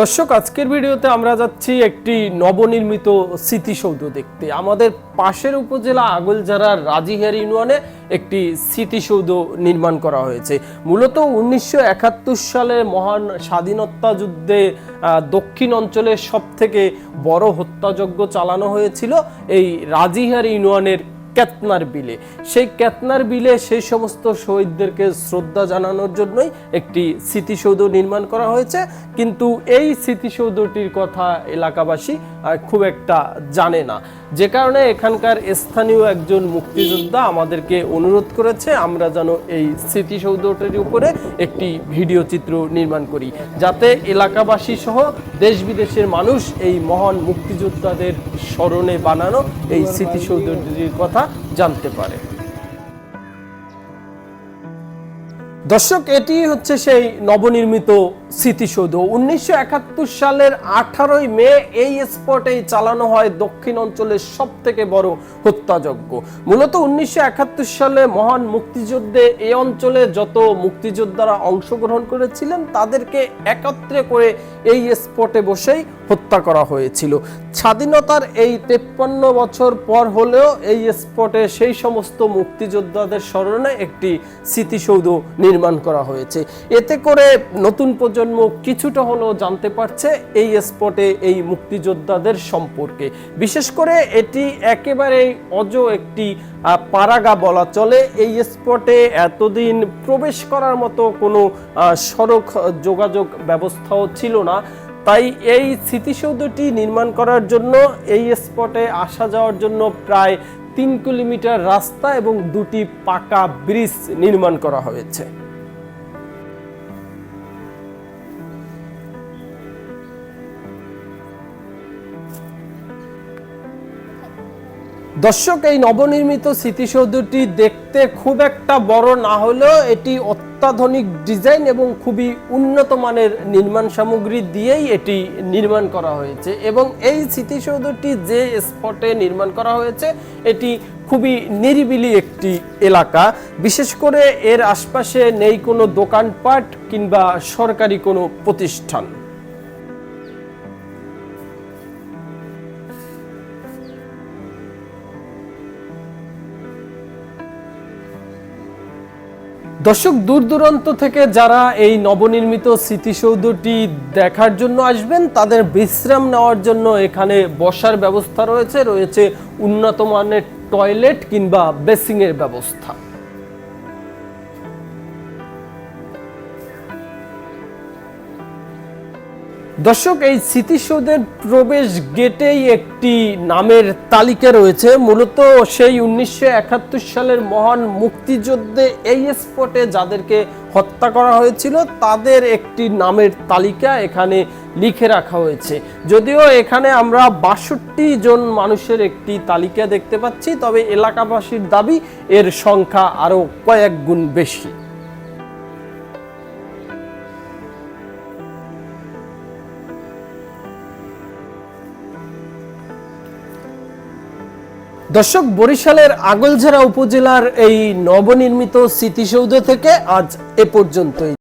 দর্শক, আজকের ভিডিওতে আমরা যাচ্ছি একটি নবনির্মিত স্মৃতিসৌধ দেখতে। আমাদের পাশের উপজেলা আগলঝাড়ার রাজিহার ইউনিয়নে একটি স্মৃতিসৌধ নির্মাণ করা হয়েছে। মূলত উনিশশো একাত্তর সালে মহান স্বাধীনতা যুদ্ধে দক্ষিণ অঞ্চলের সব থেকে বড় হত্যাযজ্ঞ চালানো হয়েছিল এই রাজিহার ইউনিয়নের কেতনার বিলে। সেই ক্যাতনার বিলে সেই সমস্ত শহীদদেরকে শ্রদ্ধা জানানোর জন্যই একটি স্মৃতিসৌধ নির্মাণ করা হয়েছে। কিন্তু এই স্মৃতিসৌধটির কথা এলাকাবাসী খুব একটা জানে না। যে কারণে এখানকার স্থানীয় একজন মুক্তিযোদ্ধা আমাদেরকে অনুরোধ করেছে, আমরা যেন এই স্মৃতিসৌধটির উপরে একটি ভিডিও চিত্র নির্মাণ করি, যাতে এলাকাবাসী সহ দেশ বিদেশের মানুষ এই মহান মুক্তিযোদ্ধাদের স্মরণে বানানো এই স্মৃতিসৌধটির কথা জানতে পারে। দর্শক, এটি হচ্ছে সেই নবনির্মিত স্মৃতিসৌধ। উনিশশো একাত্তর সালের আঠারোই মে এই স্পটেই চালানো হয় দক্ষিণ অঞ্চলের সব থেকে বড় হত্যাযজ্ঞ। মূলত উনিশশো একাত্তর সালে মহান মুক্তিযুদ্ধে এই অঞ্চলে যত মুক্তিযোদ্ধারা অংশগ্রহণ করেছিলেন, তাদেরকে একত্রে করে এই স্পটে বসেই হত্যা করা হয়েছিল। স্বাধীনতার এই তেপ্পান্ন বছর পর হলেও এই স্পটে সেই সমস্ত মুক্তিযোদ্ধাদের স্মরণে একটি স্মৃতিসৌধ নির্মাণ করা হয়েছে। এতে করে নতুন প্রজন্ম কিছুটা হলেও জানতে পারছে এই স্পটে এই মুক্তিযোদ্ধাদের সম্পর্কে। বিশেষ করে এটি একেবারেই অজ একটি পারাগা বলা চলে। এই স্পটে এতদিন প্রবেশ করার মতো কোনো সড়ক যোগাযোগ ব্যবস্থাও ছিল না। তাই এই স্মৃতিসৌধটি নির্মাণ করার জন্য, এই স্পটে আসা যাওয়ার জন্য প্রায় তিন কিলোমিটার রাস্তা এবং দুটি পাকা ব্রিজ নির্মাণ করা হয়েছে। দর্শক, এই নবনির্মিত স্মৃতিসৌধটি দেখতে খুব একটা বড় না হলেও এটি অত্যাধুনিক ডিজাইন এবং খুবই উন্নত মানের নির্মাণ সামগ্রী দিয়েই এটি নির্মাণ করা হয়েছে এবং এই স্মৃতিসৌধটি যে স্পটে নির্মাণ করা হয়েছে, এটি খুবই নিরিবিলি একটি এলাকা। বিশেষ করে এর আশপাশে নেই কোনো দোকানপাট কিংবা সরকারি কোনো প্রতিষ্ঠান। দর্শক, দূর দূরান্ত থেকে যারা এই নবনির্মিত স্মৃতিসৌধটি দেখার জন্য আসবেন, তাদের বিশ্রাম নেওয়ার জন্য এখানে বসার ব্যবস্থা রয়েছে। রয়েছে উন্নত মানের টয়লেট কিংবা বেসিংয়ের ব্যবস্থা। দর্শক, এই স্মৃতিসৌধের প্রবেশ গেটেই একটি নামের তালিকা রয়েছে। মূলত সেই উনিশশো একাত্তর সালের মহান মুক্তিযুদ্ধে এই স্পটে যাদেরকে হত্যা করা হয়েছিল, তাদের একটি নামের তালিকা এখানে লিখে রাখা হয়েছে। যদিও এখানে আমরা বাষট্টি জন মানুষের একটি তালিকা দেখতে পাচ্ছি, তবে এলাকাবাসীর দাবি এর সংখ্যা আরও কয়েক গুণ বেশি। দর্শক বরিশালের আগলঝাড়া উপজেলার এই নবনির্মিত স্মৃতিসৌধ থেকে আজ এ পর্যন্তই।